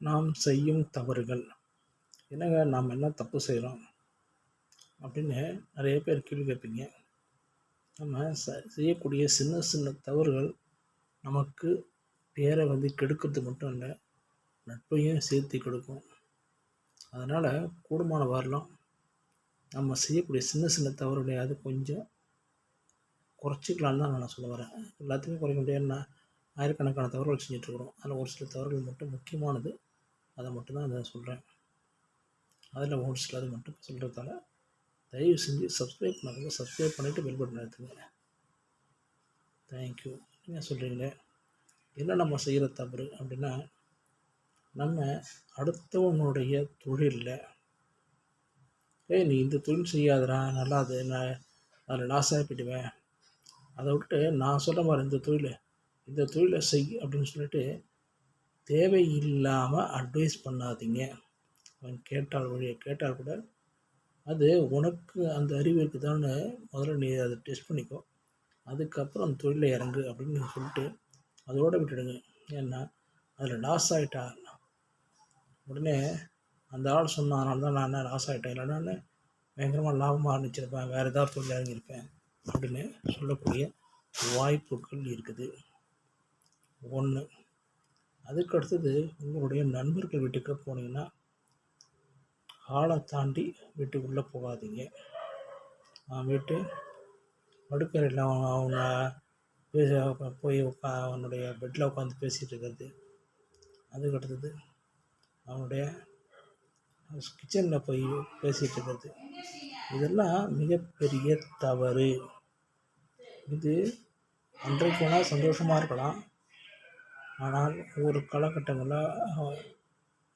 நாம் செய்யும் தவறுகள். என்னங்க நாம் என்ன தப்பு செய்கிறோம் அப்படின்னு நிறைய பேர் கேள்வி கேட்பீங்க. நம்ம ச செய்யக்கூடிய சின்ன சின்ன தவறுகள் நமக்கு பேரை வந்து கெடுக்கிறது மட்டும் இல்லை நட்பையும் சேர்த்து கெடுக்கும். அதனால் கூடுமான வரலாம். நம்ம செய்யக்கூடிய சின்ன சின்ன தவறுகளையாவது கொஞ்சம் குறைச்சிக்கலான்னு தான் நான் சொல்ல வரேன். எல்லாத்தையுமே குறைக்க முடியாதுன்னா ஆயிரக்கணக்கான தவறுகள் செஞ்சிட்ருக்குறோம் அதில் ஒரு சில தவறுகள் மட்டும் முக்கியமானது. அதை மட்டும்தான் அதை சொல்கிறேன் அதில் ஒரு சிலது மட்டும் சொல்கிறதால தயவு செஞ்சு சப்ஸ்கிரைப் பண்ணாதவங்க சப்ஸ்கிரைப் பண்ணிவிட்டு பெல் பட்டன் எடுத்துங்க தேங்க்யூ என்ன சொல்கிறீங்க என்ன நம்ம செய்கிற தவறு அப்படின்னா நம்ம அடுத்தவனுடைய தொழிலில் ஏய் நீ இந்த தொழில் செய்யாதடா நல்லா அது நான் அதில் லாஸாக போயிடுவேன் அதை விட்டு நான் சொல்கிற மாதிரி இந்த தொழில் இந்த தொழிலை செய் அப்படின்னு சொல்லிட்டு தேவை இல்லாமல் அட்வைஸ் பண்ணாதீங்க. அவன் கேட்டால் வழியை கேட்டால் கூட அது உனக்கு அந்த அறிவு இருக்குதான்னு முதல்ல நீ அதை டெஸ்ட் பண்ணிக்கோ. அதுக்கப்புறம் அந்த தொழிலில் இறங்கு அப்படின்னு சொல்லிட்டு அதோடு விட்டுடுங்க. ஏன்னா அதில் லாஸ் ஆகிட்டா உடனே அந்த ஆள் சொன்னதுனால தான் நான் லாஸ் ஆகிட்டேன் இல்லைன்னா பயங்கரமாக லாபமாக ஆரம்பிச்சிருப்பேன் வேறு ஏதாவது தொழில் இறங்கியிருப்பேன் அப்படின்னு சொல்லக்கூடிய வாய்ப்புகள் இருக்குது. ஒன்று அதுக்கு அடுத்தது உங்களுடைய நண்பர்கள் வீட்டுக்கு போனீங்கன்னா ஆளை தாண்டி வீட்டுக்குள்ளே போகாதீங்க. வீட்டு படுக்கறையில் அவங்க அவங்க பேச போய் உட்கா அவனுடைய பெட்டில் உட்காந்து பேசிகிட்டு இருக்கிறது. அதுக்கு அடுத்தது அவனுடைய கிச்சனில் போய் பேசிகிட்டு இருக்கிறது. இதெல்லாம் மிகப்பெரிய தவறு. இது அன்றைக்கு வேணால் சந்தோஷமாக இருக்கலாம். ஆனால் ஒரு காலகட்டங்களில்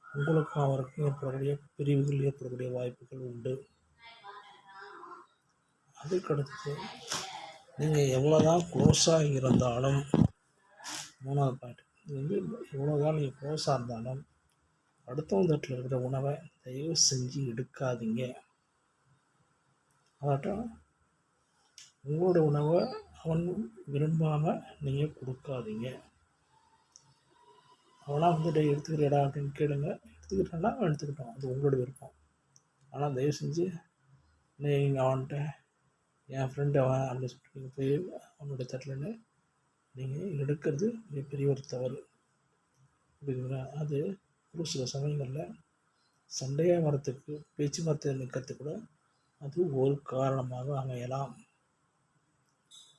உங்களுக்கும் அவருக்கும் ஏற்படக்கூடிய பிரிவுகள் ஏற்படக்கூடிய வாய்ப்புகள் உண்டு. அதுக்கடுத்து நீங்கள் எவ்வளோ தான் க்ளோஸாக இருந்தாலும் மூணாவது பாயிண்ட் இது வந்து எவ்வளோ தான் நீங்கள் க்ளோஸாக இருந்தாலும் அடுத்தவங்க தட்டில் இருக்கிற உணவை தயவு செஞ்சு எடுக்காதீங்க. அதாட்டம் உங்களோட உணவை அவன் விரும்பாமல் நீங்கள் கொடுக்காதீங்க. அவனாக வந்து டே எடுத்துக்கிறியடா அப்படின்னு கேளுங்க. எடுத்துக்கிட்டான்னா அவன் எடுத்துக்கிட்டான் அது உங்களோட விருப்பம். ஆனால் தயவு செஞ்சு நீங்கள் அவன்கிட்ட என் ஃப்ரெண்டு அவன் அப்படின்னு சொல்லிட்டு நீங்கள் போய் அவனுடைய தட்டலன்னு நீங்கள் எடுக்கிறது மிகப்பெரிய ஒரு தவறு. புரியுதுங்களா? அது ஒரு சில சமயங்களில் சண்டையாக வரத்துக்கு பேச்சுவார்த்தை நிற்கிறது கூட அது ஒரு காரணமாக அமையலாம்.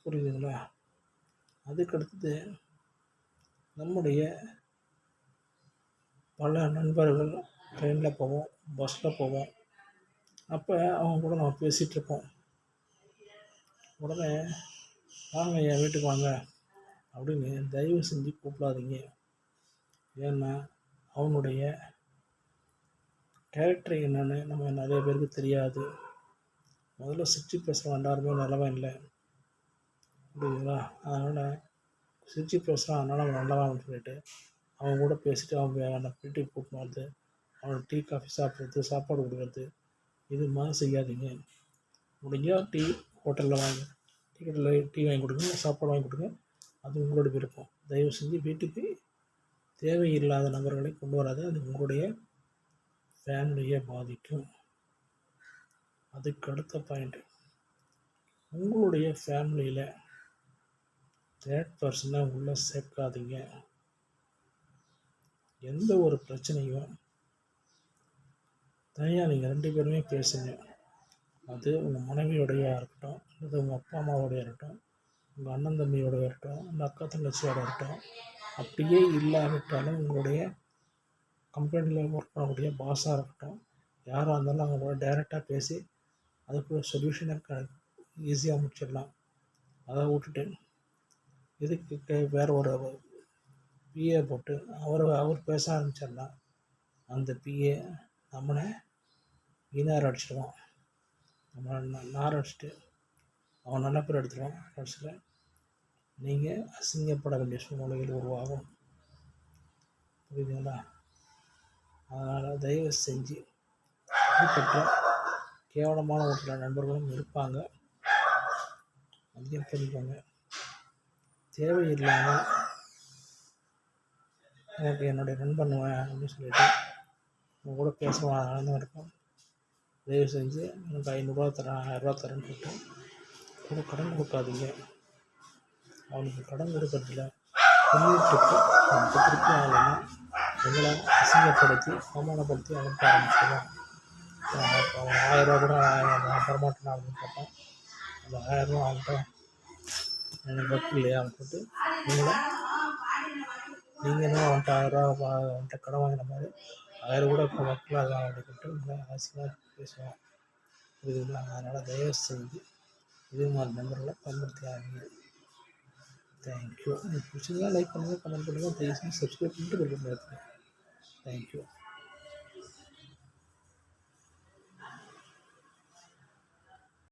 புரியுதுங்களா? அதுக்கடுத்தது நம்முடைய பல நண்பர்கள் ட்ரெயினில் போவோம் பஸ்ஸில் போவோம். அப்போ அவங்க கூட நம்ம பேசிகிட்ருப்போம் உடனே வாங்க என் வீட்டுக்கு வாங்க. அப்படின்னு தயவு செஞ்சு கூப்பிடாதீங்க. ஏன்னா அவனுடைய கேரக்டர் என்னென்னு நம்ம நிறைய பேருக்கு தெரியாது. முதல்ல சிரிச்சு பேசுகிற எல்லாருமே நல்லவன் இல்லை. புரியுதுங்களா? அதனால் சிரிச்சு பேசுகிறான் அதனால் அவன் நல்லவன் சொல்லிட்டு அவன் கூட பேசிட்டு அவன் அவனை வீட்டுக்கு கூப்பிட்டு வரது அவனுக்கு டீ காஃபி சாப்பிட்றது சாப்பாடு கொடுக்குறது இது மாதிரி செய்யாதீங்க. முடிஞ்சால் டீ ஹோட்டலில் வாங்க. டீ கடையில் டீ வாங்கி கொடுங்க சாப்பாடு வாங்கி கொடுங்க. அது உங்களோட விருப்பம். தயவு செஞ்சு வீட்டுக்கு தேவையில்லாத நபர்களை கொண்டு வராது. அது உங்களுடைய ஃபேமிலியை பாதிக்கும். அதுக்கு அடுத்த பாயிண்ட்டு உங்களுடைய ஃபேமிலியில் தேர்ட் பர்சனை உள்ளே சேர்க்காதீங்க. எந்த ஒரு பிரச்சனையும் தனியாக நீங்கள் ரெண்டு பேருமே பேசுங்க. அது உங்கள் மனைவியோடையாக இருக்கட்டும் அல்லது உங்கள் அப்பா அம்மாவோடைய இருக்கட்டும் உங்கள் அண்ணன் தம்பியோடய இருக்கட்டும் உங்கள் அக்கா தங்கச்சியோட இருக்கட்டும் அப்படியே இல்லாவிட்டாலும் உங்களுடைய கம்பெனியில் ஒர்க் பண்ணக்கூடிய பாஸாக இருக்கட்டும் யாராக இருந்தாலும் அவங்க கூட டைரெக்டாக பேசி அதுக்குள்ள சொல்யூஷனை க ஈஸியாக முடிச்சிடலாம். அதை விட்டுட்டு இதுக்கு வேறு ஒரு பிஏ போட்டு அவர் அவர் பேச ஆரம்பிச்சிடலாம் அந்த பிஏ நம்மளை வீணார் அடிச்சிடுவான். நம்மளை நார் அடிச்சுட்டு அவன் நல்ல பேர் எடுத்துருவான் கடைசியில். நீங்கள் அசிங்கப்பட வேண்டிய சூழ்நிலைகள் உருவாகும். புரியுதுங்களா? அதனால் தயவு செஞ்சு இப்படிப்பட்ட கேவலமான ஒரு சில நண்பர்களும் இருப்பாங்க. அதையும் தெரிஞ்சுக்கோங்க தேவையில்லாமல் எனக்கு என்னுடைய நண்பன் அப்படின்னு சொல்லிட்டு உங்க கூட பேசலாம் ஆனந்தம் இருக்கும். தயவு செஞ்சு எனக்கு ஐநூறுரூவா தரேன் ஆயிரரூவா தரேன்னு சொல்லிட்டு கூட கடன் கொடுக்காதீங்க. அவனுக்கு கடன் கொடுக்கறதில்ல புண்ணியத்துக்கு அவனுக்கு திருப்பி ஆகலைன்னா எங்களை அசிங்கப்படுத்தி அவமானப்படுத்தி அனுப்ப ஆரம்பிச்சிடுவான் இப்போ அவன் ஆயிரரூவா கூட நான் தரமாட்டேன் அப்படின்னு கேட்டான். அந்த ஆயிரரூவா அவன்கிட்ட எனக்கு வக்கு இல்லையா? அப்படின்னு சொல்லிட்டு எங்களை நீங்கள் தான் அவன்கிட்ட ஆயிரரூவா அவன்கிட்ட கடன் வாங்கின மாதிரி ஆயிரம் கூட இப்போ வக்கில் அதான் அப்படின்னு சொல்லிட்டு உங்களை ஆசையாக பேசுவான் புரியுதுங்களா? அதனால் தயவு செஞ்சு இதே மாதிரி நம்பர்களை பயன்படுத்தி ஆகுங்க தேங்க்யூ உங்களுக்கு லைக் பண்ணுங்கள் கமெண்ட் பண்ணுங்கள் தயவு செஞ்சு சப்ஸ்கிரைப் பண்ணிட்டு பெல் பட்டன் தேங்க்யூ